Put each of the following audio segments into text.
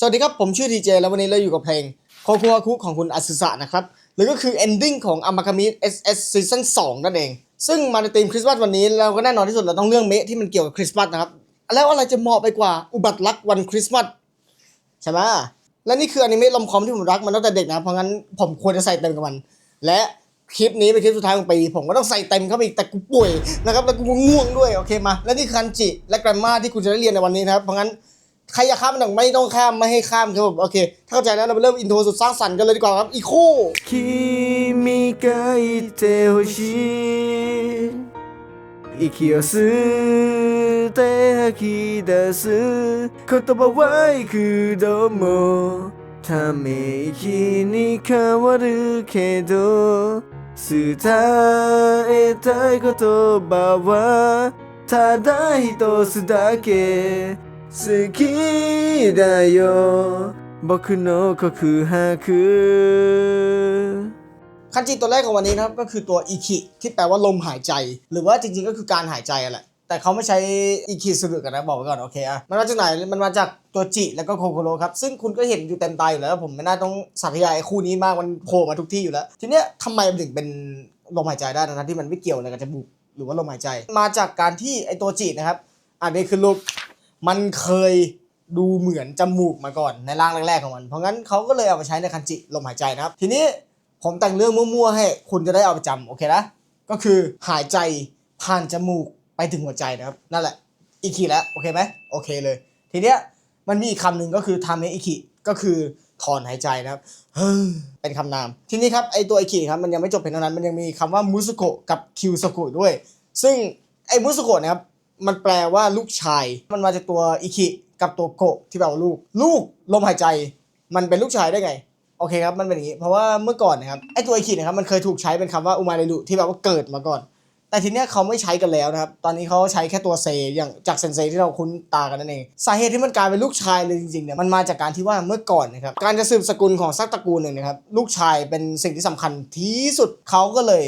สวัสดีครับ ผมชื่อทีเจแล้ววันนี้เราอยู่กับเพลงโคโคุฮาคุของคุณอาซึสะนะครับ หรือก็คือ ending ของอ m ม k ามิ SS Season 2 นั่นเอง ซึ่งมาในธีมคริสต์มาสวันนี้เราก็แน่นอนที่สุดเราต้องเรื่องเมะที่มันเกี่ยวกับคริสต์มาสนะครับ แล้วอะไรจะเหมาะไปกว่าอุบัติรักวันคริสต์มาสใช่ไหมและนี่คืออนิเมะลอมคอมที่ผมรักมันตั้งแต่เด็กนะ เพราะงั้นผมควรจะใส่เต็มกับมัน และคลิปนี้เป็นคลิปสุดท้ายของปีผมก็ต้องใส่เต็มเข้าไปอีกแต่กูป่วยนะครับแล้วกูง่วงด้วยโอเคมา และนี่คันจิและแกรมมาที่คุณจะได้เรียนในวันนี้นะครับเพราะงั้น ใครอยากข้ามมันหนังไม่ต้องข้ามไม่ให้ข้ามครับผมโอเค ถ้าเข้าใจแล้วเราไปเริ่มอินโทรสุดสร้างสรรค์กันเลยดีกว่าครับ อีคู่ 君がいてほしい息を吸って吐き出す言葉は幾度もため息に変わるけど伝えたい言葉はただ一つだけ 好きだよ僕の告白คันจิตัวแรกของวันนี้นะครับก็คือตัวอิคิที่แปลว่าลมหายใจ หรือว่าจริงๆก็คือการหายใจแหละแต่เขาไม่ใช้อีคิสึกันนะบอกไว้ก่อนโอเคอะมันมาจากไหนมันมาจากตัวจิแล้วก็โคโคโรครับซึ่งคุณก็เห็นอยู่เต็มตายอยู่แล้ว ผมไม่น่าต้องสาธยายคู่นี้มากมันโผล่มาทุกที่อยู่แล้ว ทีเนี้ยทำไมถึงเป็นลมหายใจได้นะที่มันไม่เกี่ยวอะไรกับจมูกหรือว่าลมหายใจ มาจากการที่ไอตัวจินะครับอันนี้คือลูก มันเคยดูเหมือนจมูกมาก่อนในร่างแรกๆของมัน เพราะงั้นเขาก็เลยเอามาใช้ในคันจิลมหายใจนะครับ ทีนี้ผมแต่งเรื่องมั่วๆให้คุณจะได้เอาไปจำโอเคนะ ก็คือหายใจผ่านจมูกไปถึงหัวใจนะครับ นั่นแหละอีคิแล้วโอเคไหมโอเคเลย ทีเนี้ยมันมีอีกคำหนึ่งก็คือทำในอิคิก็คือถอนหายใจนะครับเป็นคำนาม ทีนี้ครับไอตัวอิคิครับมันยังไม่จบเพียงเท่านั้นมันยังมีคำว่ามุสุโกะกับคิวสกุด้วย ซึ่งไอมุสุโกะนะครับ มันแปลว่าลูกชาย มันมาจากตัวอิคิกับตัวโกะที่แปลว่าลูก ลูกลมหายใจ มันเป็นลูกชายได้ไงโอเคครับมันเป็นอย่างนี้เพราะว่าเมื่อก่อนนะครับไอตัวอิคินะครับมันเคยถูกใช้เป็นคำว่าอุมาเรรุที่แปลว่าเกิดมาก่อน แต่ทีเนี้ยเขาไม่ใช้กันแล้วนะครับตอนนี้เขาใช้แค่ตัวเซอย่างจากเซนเซที่เราคุ้นตากันนั่นเองสาเหตุที่มันกลายเป็นลูกชายเลยจริงๆเนี่ยมันมาจากการที่ว่าเมื่อก่อนนะครับการจะสืบสกุลของสักตระกูลหนึ่งนะครับลูกชายเป็นสิ่งที่สำคัญที่สุดเขาก็เลย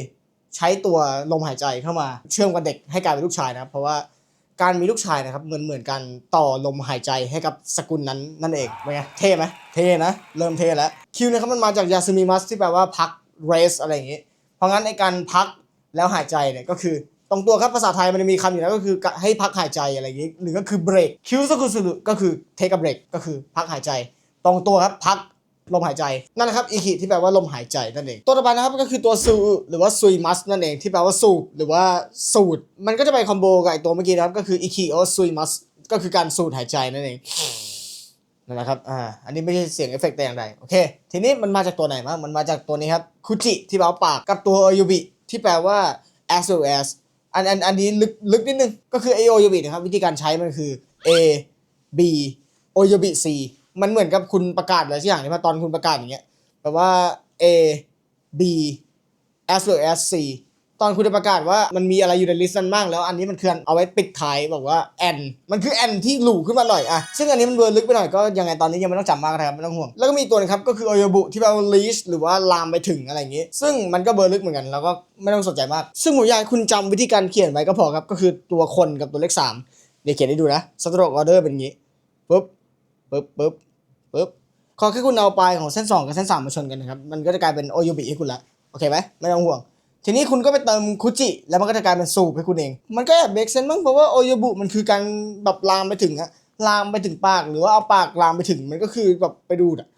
ใช้ตัวลมหายใจเข้ามาเชื่อมกับเด็กให้กลายเป็นลูกชายนะครับเพราะว่า การมีลูกชายนะครับเหมือนเหมือนกันต่อลมหายใจให้กับสกุลนั้นนั่นเองเป็นไงเท่ไหมเท่นะ เริ่มเท่แล้วคิวนะครับมันมาจากยาซึมิมัสที่แปลว่าพัก rest อะไรอย่างงี้ เพราะงั้นในการพักแล้วหายใจเนี่ยก็คือตรงตัวครับภาษาไทยมันจะมีคำอยู่แล้วก็คือให้พักหายใจอะไรอย่างงี้ หรือก็คือเบรกคิวสกุลสุก็คือ take a break ก็คือพักหายใจ ตรงตัวครับพัก ลมหายใจนั่นนะครับอีคิที่แปลว่าลมหายใจนั่นเอง ตัวต่อไปนะครับก็คือตัวซูหรือว่าซุยมัสนั่นเองที่แปลว่าสูบหรือว่าสูดมันก็จะไปคอมโบกับไอตัวเมื่อกี้นะครับก็คืออีคิโอซุยมัสก็คือการสูดหายใจนั่นเองนั่นแหละครับ อ่า อันนี้ไม่ใช่เสียงเอฟเฟกต์แต่อย่างใด โอเค ทีนี้มันมาจากตัวไหนบ้าง มันมาจากตัวนี้ครับ คุจิ ที่แปลว่าปาก กับตัวโอยูบิ ที่แปลว่า as well as อัน อัน อันนี้ลึก ลึกนิดนึง ก็คือไอโอยูบินะครับ วิธีการใช้มันคือ A B โอยูบิ C มันเหมือนกับคุณประกาศอะไรสักอย่างใช่ไหมตอนคุณประกาศอย่างเงี้ยแปลว่า A B as well as C ตอนคุณจะประกาศว่ามันมีอะไรอยู่ในลิสต์นั้นบ้างแล้วอันนี้มันคือเอาไว้ปิดท้ายบอกว่าแอนมันคือแอนที่หลูขึ้นมาหน่อยอะซึ่งอันนี้มันเวอร์ลึกไปหน่อยก็ยังไงตอนนี้ยังไม่ต้องจำมากนะครับไม่ต้องห่วงแล้วก็มีตัวนึงครับก็คือโอโยบุที่แปลว่า leash หรือว่าลามไปถึงอะไรอย่างงี้ ซึ่งมันก็เบอร์ลึกเหมือนกันแล้วก็ไม่ต้องสนใจมาก ซึ่งผมอยากให้คุณจำวิธีการเขียนไว้ก็พอครับก็คือตัวคนกับตัวเลขสามเดี๋ยวเขียนให้ดูนะสตรกออเดอร์เป็นอย่างงี้ปุ๊บ ปุ๊บปุ๊บปุ๊บขอแค่คุณเอาปลายของเส้นสองกับเส้นสามมาชนกันนะครับ มันก็จะกลายเป็นโอโยบิให้คุณละโอเคไหมไม่ต้องห่วง ทีนี้คุณก็ไปเติมคุจิ แล้วมันก็จะกลายเป็นสูบให้คุณเอง มันก็แอบเบรกเซนมั้งเพราะว่าโอโยบุมันคือการแบบลามไปถึงอะลามไปถึงปากหรือว่าเอาปากลามไปถึงมันก็คือแบบไปดูดอะ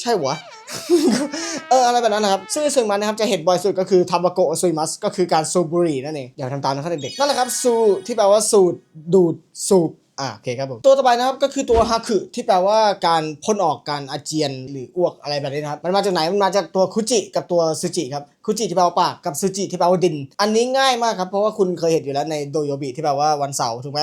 ใช่หวะเอออะไรแบบนั้นนะครับ ซึ่งในส่วนมันนะครับจะเห็นบ่อยสุดก็คือทาบาโกะซุยมัสก็คือการสูบบุหรี่นั่นเองอย่าทำตามนะครับเด็กๆนั่นแหละครับสูที่แปลว่าสูดดูดสูบ อ่าโอเคครับผมตัวต่อไปนะครับก็คือตัวฮาคุที่แปลว่าการพ่นออกการอาเจียนหรืออ้วกอะไรแบบนี้นะครับมันมาจากไหนมันมาจากตัวคุจิกับตัวซูจิครับคุจิที่แปลว่าปากกับซูจิที่แปลว่าดิน อันนี้ง่ายมากครับเพราะว่าคุณเคยเห็นอยู่แล้วในโดโยบิที่แปลว่าวันเสาร์ถูกไหม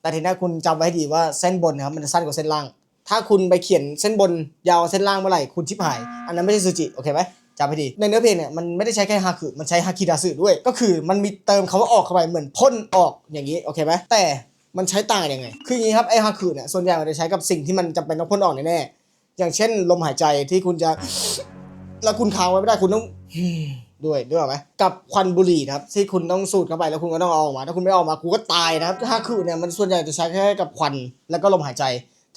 แต่ทีนี้คุณจำไว้ให้ดีว่าเส้นบนนะครับมันจะสั้นกว่าเส้นล่าง ถ้าคุณไปเขียนเส้นบนยาวเส้นล่างเมื่อไหร่คุณชิบหาย อันนั้นไม่ใช่ซูจิโอเคไหมจำให้ดีในเนื้อเพลงเนี่ยมันไม่ได้ใช้แค่ฮาคุมันใช้ฮาคิดาสึด้วย ก็คือมันมีเติมคำว่าออกเข้าไปเหมือนพ่นออกอย่างนี้โอเคไหมแต่ มันใช้ต่างกันยังไง คืออย่างนี้ครับไอ้ฮาคุเนี่ยส่วนใหญ่มันจะใช้กับสิ่งที่มันจำเป็นต้องพ่นออกแน่ๆอย่างเช่น ลมหายใจที่คุณจะ แล้วคุณค้างไว้ไม่ได้คุณต้อง ด้วยด้วยไหมกับควันบุหรี่นะครับที่คุณต้องสูดเข้าไปแล้วคุณก็ต้องเอาออกมา ถ้าคุณไม่เอาออกมาคุณก็ตายนะครับฮาคุเนี่ยมันส่วนใหญ่จะใช้แค่กับควันแล้วก็ลมหายใจ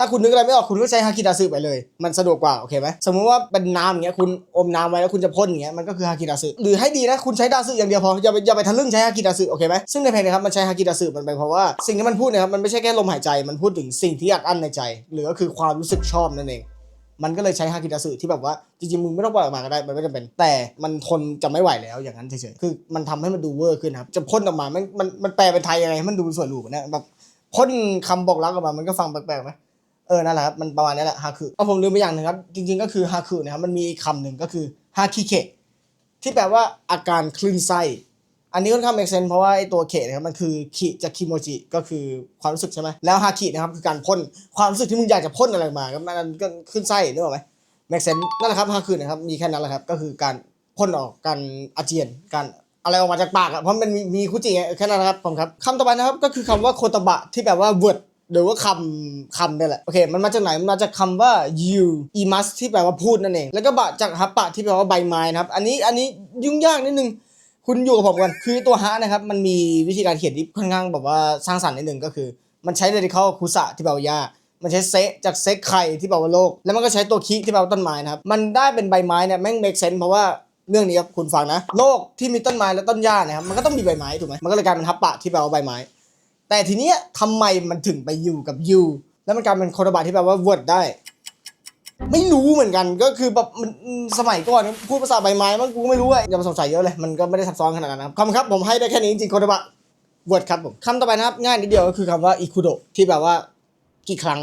ถ้าคุณนึกอะไรไม่ออกคุณก็ใช้ฮาคิดาสึไปเลย มันสะดวกกว่าโอเคไหมสมมุติว่าเป็นน้ำอย่างเงี้ยคุณอมน้ำไว้แล้วคุณจะพ่นอย่างเงี้ยมันก็คือฮาคิดาสึหรือให้ดีนะคุณใช้ดาสึอย่างเดียวพออย่าไปอย่าไปทะลึ่งใช้ฮาคิดาสึโอเคไหมซึ่งในเพลงนะครับมันใช้ฮาคิดาสึมันเป็นเพราะว่าสิ่งที่มันพูดนะครับมันไม่ใช่แค่ลมหายใจมันพูดถึงสิ่งที่อัดอั้นในใจ หรือก็คือความรู้สึกชอบนั่นเองมันก็เลยใช้ฮาคิดาสึที่แบบว่าจริงๆ มึงไม่ต้องปล่อยออกมาก็ได้ มันไม่จำเป็น แต่มันทนจะไม่ไหวแล้วอย่างนั้นเฉยๆ คือมันทำให้มันดูเวอร์ขึ้นครับ จะพ่นออกมา มันมันมันแปลเป็นไทยยังไงมันดูสวยหรูเนี่ยแบบพ่นคำบอกรักออกมา มันก็ฟังแปลกๆไหม เออนั่นแหละครับมันประมาณนี้แหละฮาคือเอาผมลืมไปอย่างหนึ่งครับ จริง ๆ ก็คือฮาคือนะครับมันมีคำหนึ่งก็คือฮาคิเคะที่แปลว่าอาการคลื่นไส้ อันนี้ค่อนข้าง make sense เพราะว่าไอตัวเขนะครับมันคือคิจากคิโมจิก็คือความรู้สึกใช่ไหมแล้วฮาคินะครับคือการพ่นความรู้สึกที่มึงอยากจะพ่นอะไรมาก็มันก็ขึ้นไส้นึกออกไหม make sense นั่นแหละครับฮาคือนะครับมีแค่นั้นแหละครับก็คือการพ่นออกการอาเจียนการอะไรออกมาจากปากอะเพราะมันมีคุจิแค่นั้นนะครับผมครับคำต่อไปนะครับก็คือคำว่าโคตบะที่แปลว่า word หรือว่าคำคำนี่แหละโอเคมันมาจากไหนมันมาจากคำว่า you i must ที่แปลว่าพูดนั่นเอง แล้วก็บะจากฮับปะที่แปลว่าใบไม้นะครับ อันนี้อันนี้ยุ่งยากนิดนึงคุณอยู่กับผมกันคือตัวฮะนะครับ มันมีวิธีการเขียนที่ค่อนข้างแบบว่าสร้างสรรค์นิดนึงก็คือ มันใช้ radical คุสะที่แปลว่าหญ้ามันใช้เซจากเซะไข่ที่แปลว่าโลก แล้วมันก็ใช้ตัวคิที่แปลว่าต้นไม้นะครับ มันได้เป็นใบไม้เนี่ยแม่ง make sense เพราะว่าเรื่องนี้ครับคุณฟังนะ โลกที่มีต้นไม้และต้นหญ้านะครับมันก็ต้องมีใบไม้ถูกไหมมันก็เลยกลายเป็นฮับปะที่แปลว่าใบไม้ แต่ทีเนี้ยทำไมมันถึงไปอยู่กับ you แล้วมันกลายเป็นโคตบะที่แปลว่า word ได้ ไม่รู้เหมือนกันก็คือแบบมันสมัยก่อนพูดภาษาใบไม้มันกูไม่รู้อะอย่ามาสงสัยเยอะเลย มันก็ไม่ได้ซับซ้อนขนาดนั้นนะครับคำครับผมให้ได้แค่นี้จริงๆโคตบะวดครับผมคำต่อไปนะครับ ง่ายนิดเดียวก็คือคำว่าอิคุโดที่แบบว่ากี่ครั้ง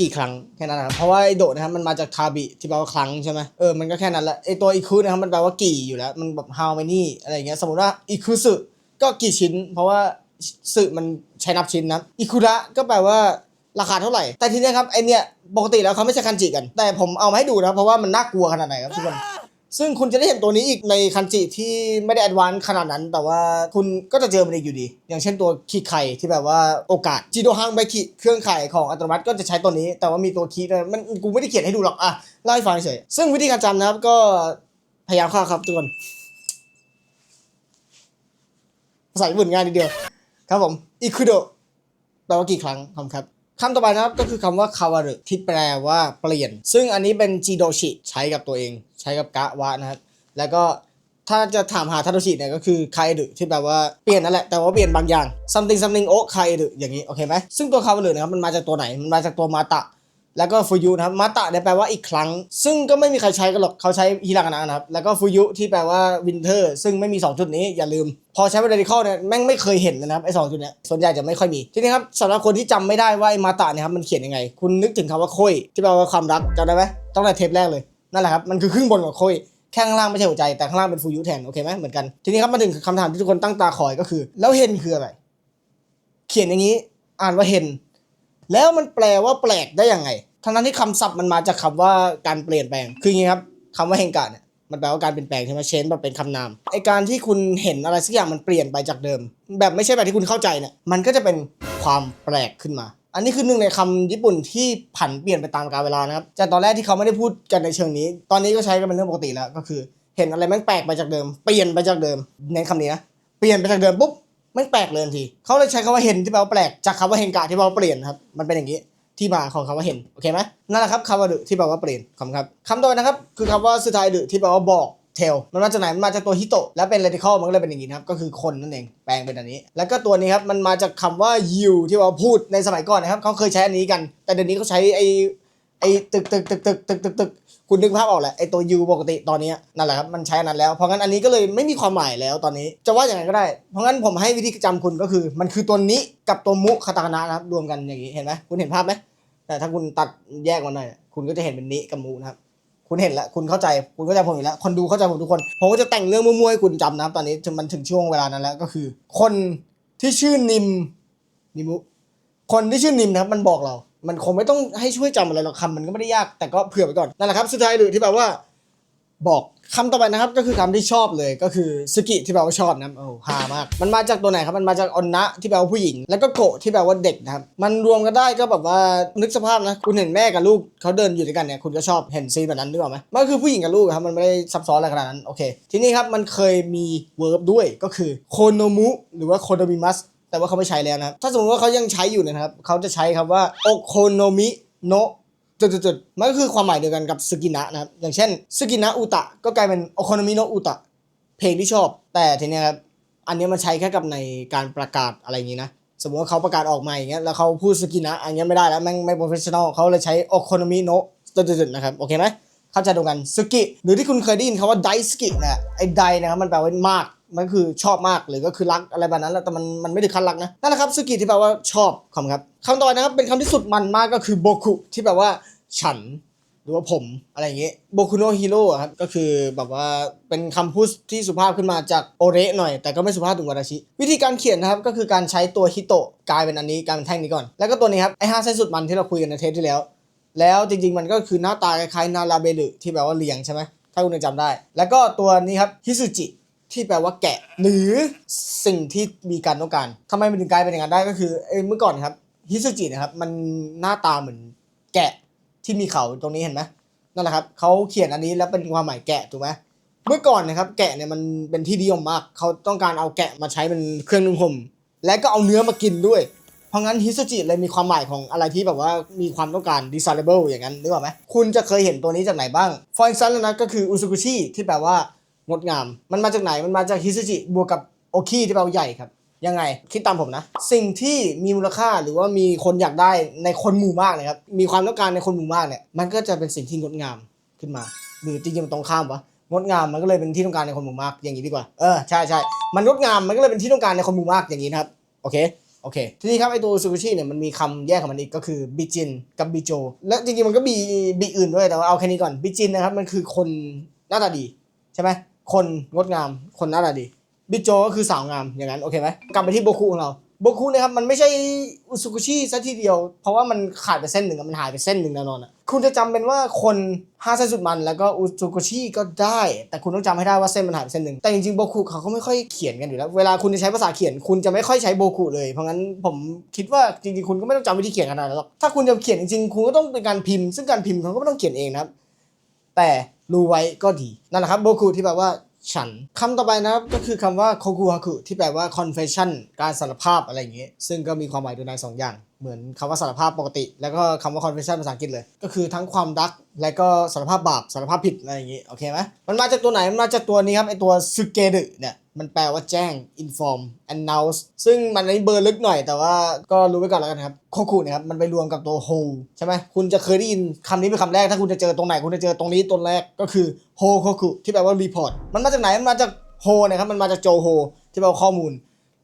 กี่ครั้งแค่นั้นนะครับเพราะว่าไอโดนะครับมันมาจากทาบิที่แปลว่าครั้งใช่ไหมเออมันก็แค่นั้นแหละไอตัวอิคุนะครับมันแปลว่ากี่อยู่แล้ว มันแบบ how many อะไรเงี้ยสมมติว่าอิคุสึ ก็กี่ชิ้น เพราะว่าสึมันใช้นับชิ้นนะอิคุระก็แปลว่าราคาเท่าไหร่ แต่ทีเนี้ยครับไอเนี้ยปกติแล้วเขาไม่ใช่คันจิกัน แต่ผมเอามาให้ดูนะเพราะว่ามันน่ากลัวขนาดไหนครับทุกคน ซึ่งคุณจะได้เห็นตัวนี้อีกในคันจิที่ไม่ได้แอดวานซ์ขนาดนั้น แต่ว่าคุณก็จะเจอมันอีกอยู่ดี อย่างเช่นตัวคีไข่ที่แบบว่าโอกาสจิโดฮังไบคิเครื่องไข่ของอัตโนมัติก็จะใช้ตัวนี้ แต่ว่ามีตัวคีด้วยมันกูไม่ได้เขียนให้ดูหรอกอะเล่าให้ฟังเฉยซึ่งวิธีการจำนะครับก็พยายามข้าครับทุกคนภาษาญี่ปุ่นง่ายนิดเดียวครับผมอิคุโดแปลว่ากี่ครั้งคำครับคำต่อไปนะครับก็คือคำว่าคาวารุที่แปลว่าเปลี่ยน ซึ่งอันนี้เป็นจิโดชิใช้กับตัวเอง ใช้กับกะวะนะครับ แล้วก็ถ้าจะถามหาทาโดชิเนี่ยก็คือไคดุที่แปลว่าเปลี่ยนนั่นแหละแต่ว่าเปลี่ยนบางอย่าง something something โอไคดุอย่างนี้โอเคไหมซึ่งตัวคาวารุนะครับมันมาจากตัวไหนมันมาจากตัวมาตะ แล้วก็ฟูยุนะครับมาตะเนี่ยแปลว่าอีกครั้ง ซึ่งก็ไม่มีใครใช้กันหรอกเขาใช้ฮิรากานะนะครับ แล้วก็ฟูยุที่แปลว่าวินเทอร์ซึ่งไม่มี 2 จุดนี้อย่าลืม พอใช้เป็นเรดิคอลเนี่ยแม่งไม่เคยเห็นนะครับไอ้สองจุดเนี้ยส่วนใหญ่จะไม่ค่อยมี ทีนี้ครับสำหรับคนที่จำไม่ได้ว่าไอ้มาตะเนี่ยครับมันเขียนยังไง คุณนึกถึงคำว่าโคยที่แปลว่าความรักจำได้ไหมตั้งแต่เทปแรกเลยนั่นแหละครับมันคือครึ่งบนของโคยแค่ข้างล่างไม่ใช่หัวใจแต่ข้างล่างเป็นฟูยุแทนโอเคไหมเหมือนกันทีนี้ครับมาถึงคำถามที่ทุกคนตั้งตาคอยก็คือ แล้วเฮนคืออะไร เขียนอย่างนี้อ่านว่าเฮนแล้วมันแปลว่าแปลกได้ยังไง ทั้งนั้นที่คำศัพท์มันมาจากคำว่าการเปลี่ยนแปลง คืออย่างนี้ครับคำว่าเฮงกะเนี่ยมันแปลว่าการเปลี่ยนแปลงใช่ไหมเชนมันเป็นคำนามไอการที่คุณเห็นอะไรสักอย่างมันเปลี่ยนไปจากเดิม แบบไม่ใช่แบบที่คุณเข้าใจเนี่ยมันก็จะเป็นความแปลกขึ้นมา อันนี้คือหนึ่งในคำญี่ปุ่นที่ผันเปลี่ยนไปตามกาลเวลานะครับจากตอนแรกที่เขาไม่ได้พูดกันในเชิงนี้ ตอนนี้ก็ใช้กันเป็นเรื่องปกติแล้วก็คือ เห็นอะไรม่งแปลกไปจากเดิม เปลี่ยนไปจากเดิมเน้นคำนี้นะเปลี่ยนไปจากเดิมปุ๊บไม่แปลกเลยทันทีเขาเลยใช้คำว่าเห็นที่แปลว่าแปลกจากคำว่าเฮงกะที่แปลว่าเปลี่ยนครับมันเป็นอย่างนี้ ที่มาของคำว่าเห็นโอเคไหมนั่นแหละครับคำว่าดึที่แปลว่าเปลี่ยนคำครับคำต่อไปนะครับคือคำว่าสุดท้ายดึที่แปลว่าบอกเทลมันมาจากไหนมันมาจากตัวฮิโตะแล้วเป็นเรติคอลมันก็เลยเป็นอย่างนี้นะครับก็คือคนนั่นเองแปลงเป็นอันนี้ แล้วก็ตัวนี้ครับมันมาจากคำว่ายูที่ว่าพูดในสมัยก่อนนะครับเขาเคยใช้อันนี้กัน แต่เดี๋ยวนี้เขาใช้ไอ้ไอ้ตึกตึกตึกตึกตึกตึกตึก คุณนึกภาพออกแหละไอตัว you ปกติตอนนี้นั่นแหละครับมันใช้อันนั้นแล้วเพราะงั้นอันนี้ก็เลยไม่มีความหมายแล้วตอนนี้ จะว่าอย่างไรก็ได้ เพราะงั้นผมให้วิธีจำคุณก็คือ มันคือตัวนี้กับตัวมุคาตาคานะนะครับรวมกันอย่างนี้เห็นไหมคุณเห็นภาพไหมแต่ถ้าคุณตัดแยกมันหน่อยคุณก็จะเห็นเป็นนิกับมูนะครับคุณเห็นแล้วคุณเข้าใจคุณเข้าใจผมอยู่แล้วคนดูเข้าใจผมทุกคนผมก็จะแต่งเรื่องมั่วๆให้คุณจำนะครับตอนนี้มันถึงช่วงเวลานั้นแล้วก็คือ คนที่ชื่อนิมนิมุคนที่ชื่อนิมนะครับมันบอกเรา มันคงไม่ต้องให้ช่วยจำอะไรหรอกคำมันก็ไม่ได้ยากแต่ก็เผื่อไปก่อนนั่นแหละครับ สุดท้ายหรือที่แปลว่า บอกคำต่อไปนะครับ ก็คือคำที่ชอบเลยก็คือสกิที่แปลว่าชอบนะโอ้ฮามาก มันมาจากตัวไหนครับ มันมาจากอนนะที่แปลว่าผู้หญิง แล้วก็โกะที่แปลว่าเด็กนะครับ มันรวมกันได้ก็แบบว่านึกสภาพนะ คุณเห็นแม่กับลูกเขาเดินอยู่ด้วยกันเนี่ยคุณก็ชอบเห็นซีนแบบนั้นหรือเปล่าไหมมันก็คือผู้หญิงกับลูกครับมันไม่ได้ซับซ้อนอะไรขนาดนั้นโอเค ทีนี้ครับมันเคยมีเวิร์บด้วยก็คือโคโนมุหรือว่าโคโนมิมัส แต่ว่าเขาไม่ใช้แล้วนะ ถ้าสมมติว่าเขายังใช้อยู่นะครับ เขาจะใช้คำว่า okonomi no จุดๆๆมันก็คือความหมายเดียวกันกับสกินะนะครับ อย่างเช่นสกินะอุตะ ก็กลายเป็น okonomi no อุตะ เพลงที่ชอบ แต่ทีเนี้ยครับ อันนี้มันใช้แค่กับในการประกาศอะไรอย่างนี้นะ สมมติว่าเขาประกาศออกมาอย่างเงี้ย แล้วเขาพูดสกินะ อันเนี้ยไม่ได้แล้วแม่งไม่โปรเฟชชั่นอลเขาเลยใช้ okonomi no จุดๆๆนะครับ โอเคไหมเข้าใจตรงกันสกิ หรือที่คุณเคยได้ยินคำว่าไดสกิเนี่ยไอ้ไดนะครับ มันแปลว่ามาก มันคือชอบมากหรือก็คือรักอะไรแบบนั้นแหละแต่มันมันไม่ได้คันรักนะนั่นแหละครับสกิที่แปลว่าชอบคำครับคำต่อไปนะครับเป็นคำที่สุดมันมากก็คือโบคุที่แปลว่าฉันหรือว่าผมอะไรอย่างเงี้ยโบคุโนฮิโร่ครับก็คือแบบว่าเป็นคำพูดที่สุภาพขึ้นมาจากโอเระหน่อย แต่ก็ไม่สุภาพถึงวาราชิ วิธีการเขียนนะครับก็คือการใช้ตัวฮิโตะกลายเป็นอันนี้กลายเป็นแท่งนี้ก่อน แล้วก็ตัวนี้ครับไอ้ห้าเส้นสุดมันที่เราคุยกันในเทปที่แล้ว แล้วจริงๆมันก็คือหน้าตาคล้ายๆนาราเบลุที่แปลว่าเลียงใช่ไหมถ้าคุณยังจำได้ แล้วก็ตัวนี้ครับฮิซุจิ ที่แปลว่าแกะ หรือสิ่งที่มีการต้องการทำไมมันถึงกลายเป็นอย่างนั้นได้ก็คือเอ้ยเมื่อก่อนครับฮิซุจินะครับมันหน้าตาเหมือนแกะที่มีเขาตรงนี้เห็นไหมนั่นแหละครับเขาเขียนอันนี้แล้วเป็นความหมายแกะถูกไหมเมื่อก่อนนะครับแกะเนี่ยมันเป็นที่นิยมมากเขาต้องการเอาแกะมาใช้เป็นเครื่องนุ่งห่มและก็เอาเนื้อมากินด้วย เพราะงั้นฮิซุจิเลยมีความหมายของอะไรที่แบบว่ามีความต้องการ desirable อย่างนั้นนึกออกไหมคุณจะเคยเห็นตัวนี้จากไหนบ้าง for instance นะก็คืออุซุกุชิที่แปลว่า งดงาม มันมาจากไหนมันมาจากฮิซุจิบวกกับโอคิที่แปลว่าใหญ่ครับยังไง คิดตามผมนะ สิ่งที่มีมูลค่าหรือว่ามีคนอยากได้ในคนหมู่มากเลยครับมีความต้องการในคนหมู่มากเนี่ยมันก็จะเป็นสิ่งที่งดงามขึ้นมา หรือจริงๆมันตรงข้ามวะงดงามมันก็เลยเป็นที่ต้องการในคนหมู่มากอย่างนี้ดีกว่าเออใช่ใช่มันงดงามมันก็เลยเป็นที่ต้องการในคนหมู่มากอย่างนี้นะครับโอเคโอเค ทีนี้ครับไอตัวซูชิเนี่ยมันมีคำแยกของมันอีกก็คือบิจินกับบิโจและจริงๆมันก็มีบิอื่นด้วยแต่ว่าเอาแค่นี้ก่อนบิจินนะครับมันคือคนหน้าตาดีใช่ไหม คนงดงามคนหน้าตาดีบิโจก็คือสาวงามอย่างนั้นโอเคไหมกลับไปที่โบคุของเราโบคุนะครับมันไม่ใช่อุซุกุชิซะทีเดียว เพราะว่ามันขาดไปเส้นหนึ่งมันหายไปเส้นหนึ่งแน่นอนอะคุณจะจำเป็นว่าคนห้าเส้นสุดมันแล้วก็อุซุกุชิก็ได้ แต่คุณต้องจำให้ได้ว่าเส้นมันหายไปเส้นหนึ่งแต่จริงๆโบคุเขาก็ไม่ค่อยเขียนกันอยู่แล้ว เวลาคุณจะใช้ภาษาเขียน คุณจะไม่ค่อยใช้โบคุเลยเพราะงั้นผมคิดว่าจริงๆคุณก็ไม่ต้องจำวิธีเขียนขนาดนั้นหรอกถ้าคุณจะเขียนจริงๆคุณก็ต้องเป็นการพิมพ์ ซึ่งการพิมพ์เขาก็ไม่ต้องเขียนเองนะครับแต่ รู้ไว้ก็ดี นั่นแหละครับโบคุที่แปลว่าฉันคำต่อไปนะครับก็คือคำว่าโคกุฮาคุที่แปลว่า confession การสารภาพอะไรอย่างเงี้ยซึ่งก็มีความหมายโดยในสองอย่าง เหมือนคำว่าสารภาพปกติ แล้วก็คำว่า confession ภาษาอังกฤษเลย ก็คือทั้งความรัก และก็สารภาพบาปสารภาพผิดอะไรอย่างงี้โอเคไหมมันมาจากตัวไหนมันมาจากตัวนี้ครับไอตัวซึเกดึเนี่ย มันแปลว่าแจ้ง inform announce ซึ่งมันอันนี้เบอร์ลึกหน่อยแต่ว่าก็รู้ไว้ก่อนแล้วกันครับโคกุเนี่ยครับมันไปรวมกับตัว whole ใช่ไหมคุณจะเคยได้ยินคำนี้เป็นคำแรก ถ้าคุณจะเจอตรงไหนคุณจะเจอตรงนี้ตัวแรกก็คือ whole โคกุที่แปลว่า report มันมาจากไหน มันมาจาก whole นะครับมันมาจากโจโฮที่แปลว่าข้อมูล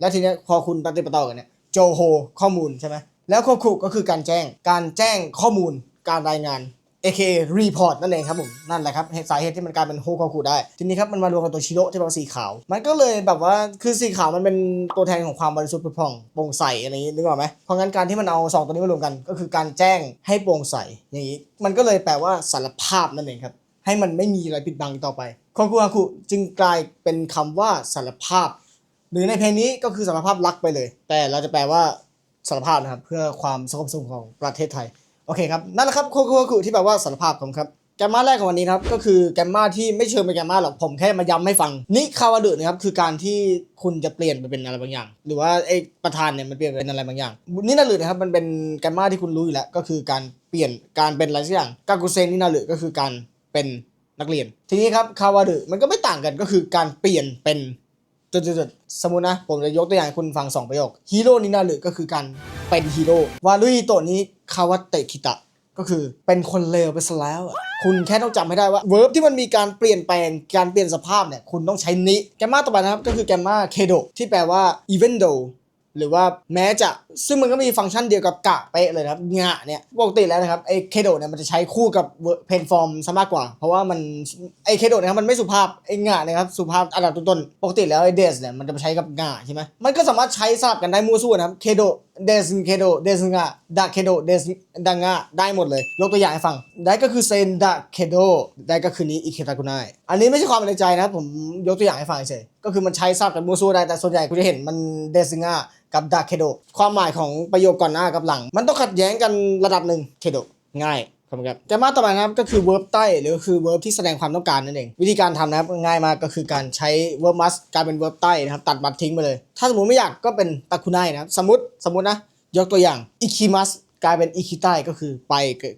แล้วทีนี้พอคุณปฏิปต่อกันเนี่ยโจโฮข้อมูลใช่ไหมแล้วโคคุก็คือการแจ้งการแจ้งข้อมูลการรายงาน AK report นั่นเองครับผมนั่นแหละครับสาเหตุที่มันกลายเป็นโฮโคคุได้ ทีนี้ครับมันมารวมกับตัวชิโร่ที่แปลว่าสีขาว มันก็เลยแบบว่าคือสีขาวมันเป็นตัวแทนของความบริสุทธิ์ผุดผ่องโปร่งใสอะไรอย่างนี้นึกออกไหมเพราะงั้นการที่มันเอาสองตัวนี้มารวมกัน ก็คือการแจ้งให้โปร่งใสอย่างนี้ มันก็เลยแปลว่าสารภาพนั่นเองครับให้มันไม่มีอะไรปิดบังต่อไปโคคุฮาคุจึงกลายเป็นคำว่าสารภาพ หรือในเพลงนี้ก็คือสารภาพรักไปเลย แต่เราจะแปลว่าสารภาพนะครับเพื่อความสงบสุขของประเทศไทย โอเคครับ นั่นแหละครับโคคุฮาคุที่แปลว่าสารภาพของครับแกมมาแรกของวันนี้ครับก็คือแกมมาที่ไม่เชิงเป็นแกมมาหรอกผมแค่มาย้ำให้ฟังนิคาวาดุนะครับคือการที่คุณจะเปลี่ยนไปเป็นอะไรบางอย่าง หรือว่าไอ้ประธานเนี่ยมันเปลี่ยนไปเป็นอะไรบางอย่างนี่นารุนะครับมันเป็นแกมมาที่คุณรู้อยู่แล้วก็คือการเปลี่ยนการเป็นอะไรสักอย่างกากุเซนนินารุก็คือการเป็นนักเรียน ทีนี้ครับคาวาดุมันก็ไม่ต่างกันก็คือการเปลี่ยนเป็นจุดๆสมมุตินะผมจะยกตัวอย่างคุณฟังสองประโยคฮีโร่นินารุก็คือการเป็นฮีโร่วารุฮิโตนี้ คาวาเตคิตะ ก็คือเป็นคนเลวไปซะแล้วอะคุณแค่ต้องจำให้ได้ว่าเวิร์บที่มันมีการเปลี่ยนแปลงการเปลี่ยนสภาพเนี่ยคุณต้องใช้นิแกมมาต่อไปนะครับ ก็คือแกมมาเคโดที่แปลว่า even though หรือว่าแม้จะซึ่งมันก็มีฟังก์ชันเดียวกับกะเป๊ะเลยนะครับงะเนี่ยปกติแล้วนะครับไอ้เคโดเนี่ยมันจะใช้คู่กับเพนฟอร์มซะมากกว่า เพราะว่ามันไอ้เคโดนะครับมันไม่สุภาพไอ้งะนะครับสุภาพอันดับต้นๆปกติแล้วไอ้เดสเนี่ยมันจะไปใช้กับงะใช่ไหมมันก็สามารถใช้สลับกันได้มั่วซั่วนะครับเคโดเดซินเคโดเดซิงะดาเคโดเดสดังะได้หมดเลยยกตัวอย่างให้ฟัง ได้ก็คือเซนดาเคโดได้ก็คือนี้อิเคตากุไนอันนี้ไม่ใช่ความในใจนะครับผมยกตัวอย่างให้ฟังเฉยก็คือมันใช้ทราบกันมั่วซั่วได้แต่ส่วนใหญ่คุณจะเห็นมันเดซิงะกับดาเคโดความหมายของประโยคก่อนหน้ากับหลัง มันต้องขัดแย้งกันระดับหนึ่งเคโดง่าย คอบคุณครับแกมมาต่อไปนะครับก็คือ verb ใต้หรือคือ verb ที่แสดงความต้องการนั่นเอง วิธีการทำนะครับง่ายมากก็คือการใช้ verb must กลายเป็น verb ใต้นะครับตัดบัตรทิ้งไปเลย ถ้าสมมติไม่อยากก็เป็นตะคุไนนะครับสมมติสมมตินะยกตัวอย่าง ikimas กลายเป็น ikitai ก็คือไป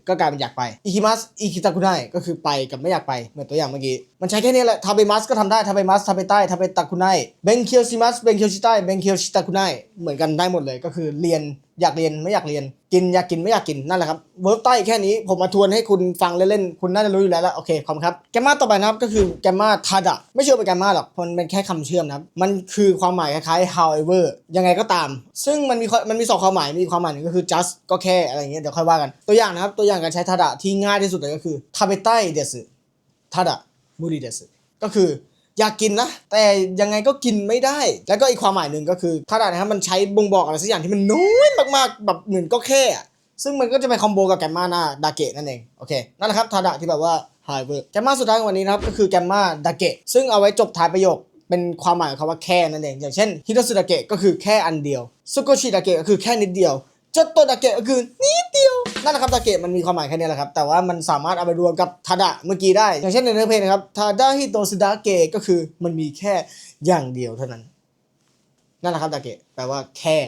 ก็กลายเป็นอยากไป ikimas ikitakunai ก็คือไปกับไม่อยากไปเหมือนตัวอย่างเมื่อกี้มันใช้แค่นี้แหละทาเบมัสก็ทำได้ทาเบมัสทาเบใต้ทาเบตาคุไนเบงเคียวชิมัสเบงเคียวชิไตเบงเคียวชิตาคุไนเหมือนกันได้หมดเลยก็คือเรียน อยากเรียนไม่อยากเรียน กินอยากกินไม่อยากกินนั่นแหละครับเวิร์บใต้แค่นี้ผมมาทวนให้คุณฟังเล่นๆคุณน่าจะรู้อยู่แล้วละโอเคขอบคุณครับแกมมาต่อไปนะครับก็คือแกมมาทาดะไม่เชื่อเป็นแกมมาหรอกมันเป็นแค่คำเชื่อมนะมันคือความหมายคล้ายๆ however ยังไงก็ตาม ซึ่งมันมีมันมีสองความหมายมีความหมายหนึ่งก็คือ just ก็แค่อะไรอย่างเงี้ยเดี๋ยวค่อยว่ากันตัวอย่างนะครับตัวอย่างการใช้ทาดะที่ง่ายที่สุดเลยก็คือทาเบไตเดสทาดะมูริเดสก็คือ อยากกินนะ แต่ยังไงก็กินไม่ได้ แล้วก็อีกความหมายหนึ่งก็คือทาดะนะครับมันใช้บ่งบอกอะไรสักอย่างที่มันน้อยมากๆแบบเหมือนก็แค่ ซึ่งมันก็จะไปคอมโบกับแกมมาหน้าดาเกะนั่นเองโอเคนั่นแหละครับทาดะที่แบบว่าไฮเวอร์แกมมาสุดท้ายของวันนี้นะครับก็คือแกมมาดาเกะซึ่งเอาไว้จบท้ายประโยคเป็นความหมายของคำว่าแค่นั่นเองอย่างเช่นฮิโตสึดาเกะก็คือแค่อันเดียวซุโกชิดาเกะก็คือแค่นิดเดียว จโตดาเกะก็คือนิดเดียวนั่นแหละครับดาเกะมันมีความหมายแค่นี้แหละครับ แต่ว่ามันสามารถเอาไปรวมกับทาดะเมื่อกี้ได้ อย่างเช่นในเนื้อเพลงนะครับทาดะฮิโตสึดาเกะก็คือมันมีแค่อย่างเดียวเท่านั้น นั่นแหละครับดาเกะแปลว่าแค่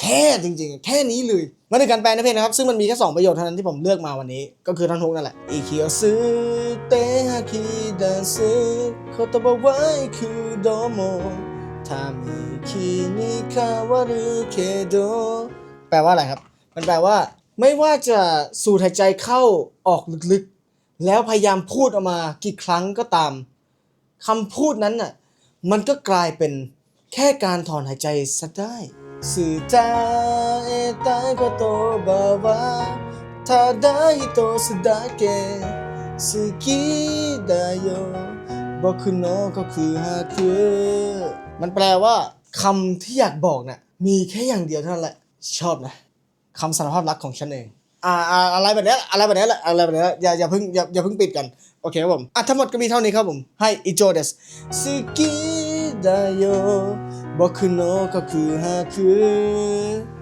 แค่จริงๆ แค่นี้เลยมาถึงการแปลในเพลงนะครับ ซึ่งมันมีแค่สองประโยคเท่านั้นที่ผมเลือกมาวันนี้ ก็คือท่อนฮุกนั่นแหละอิคิโอซึเตฮาคิดันซึโคโตบะไวคุโดโมทามิคินิคาวารุเคโด แปลว่าอะไรครับ มันแปลว่า ไม่ว่าจะสูดหายใจเข้าออกลึกๆ แล้วพยายามพูดออกมากี่ครั้งก็ตาม คำพูดนั้นน่ะมันก็กลายเป็นแค่การถอนหายใจซะได้สื่อใจตายก็โตบาวาถ้าได้โตสดาเกสกิดาโยบอกคือโก็คือฮาคือ มันแปลว่าคำที่อยากบอกนะ่ะมีแค่อย่างเดียวเท่านั้นแหละ ชอบนะคำสารภาพรักของฉันเองอ่าอะไรแบบนี้อะไรแบบนี้แหละอะไรแบบนี้อย่าอย่าเพิ่งอย่าอย่าเพิ่งปิดกัน โอเคครับผมอะทั้งหมดก็มีเท่านี้ครับผม ให้อิโจเดสสกิดายโยบอกคุโนก็คือฮาคือ